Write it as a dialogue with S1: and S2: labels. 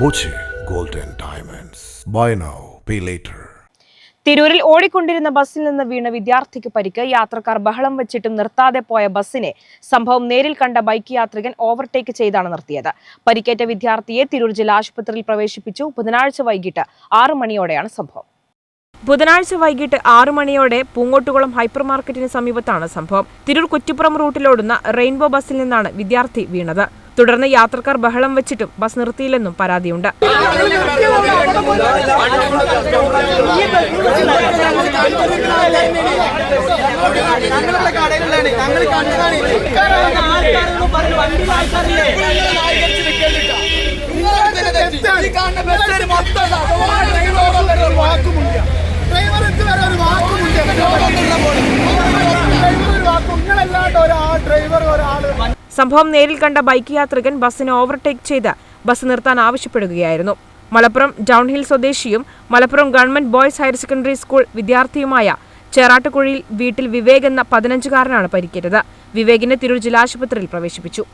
S1: Boche golden diamonds buy now pay later
S2: തിരൂരിൽ ഓടിക്കൊണ്ടിരുന്ന ബസ്സിൽ നിന്ന് വീണ വിദ്യാർത്ഥിക്ക് പരിക്ക്. യാത്രക്കാർ ബഹളം വെച്ചിട്ടും നിർത്താതെ പോയ ബസ്സിനെ സംഭവം നേരിൽ കണ്ട ബൈക്ക് യാത്രികൻ ഓവർടേക്ക് ചെയ്താണ് നിർത്തിയത്. പരിക്കേറ്റ വിദ്യാർത്ഥിയെ തിരൂർ ജില്ലാ ആശുപത്രിയിൽ പ്രവേശിപ്പിച്ചു. ബുധനാഴ്ച വൈകിട്ട് ആറു മണിയോടെയാണ് സംഭവം. ബുധനാഴ്ച വൈകിട്ട് ആറു മണിയോടെ പൂങ്ങോട്ടുകുളം ഹൈപ്പർ മാർക്കറ്റിന് സമീപത്താണ് സംഭവം. തിരൂർ കുറ്റിപ്പുറം റൂട്ടിലോടുന്ന റെയിൻബോ ബസ്സിൽ നിന്നാണ് വിദ്യാർത്ഥി വീണത്. തുടർന്ന് യാത്രക്കാർ ബഹളം വെച്ചിട്ടും ബസ് നിർത്തിയില്ലെന്നും പരാതിയുണ്ട്.
S3: ഞങ്ങളുടെ
S2: സംഭവം നേരിൽ കണ്ട ബൈക്ക് യാത്രികൻ ബസ്സിനെ ഓവർടേക്ക് ചെയ്ത് ബസ് നിർത്താൻ ആവശ്യപ്പെടുകയായിരുന്നു. മലപ്പുറം ഡൗൺഹിൽ സ്വദേശിയും Malappuram government boys higher secondary school വിദ്യാർത്ഥിയുമായ ചേറാട്ടുകുഴിയിൽ വീട്ടിൽ വിവേക് എന്ന പതിനഞ്ചുകാരനാണ് പരിക്കേറ്റത്. വിവേകിനെ തിരൂർ ജില്ലാശുപത്രിയിൽ പ്രവേശിപ്പിച്ചു.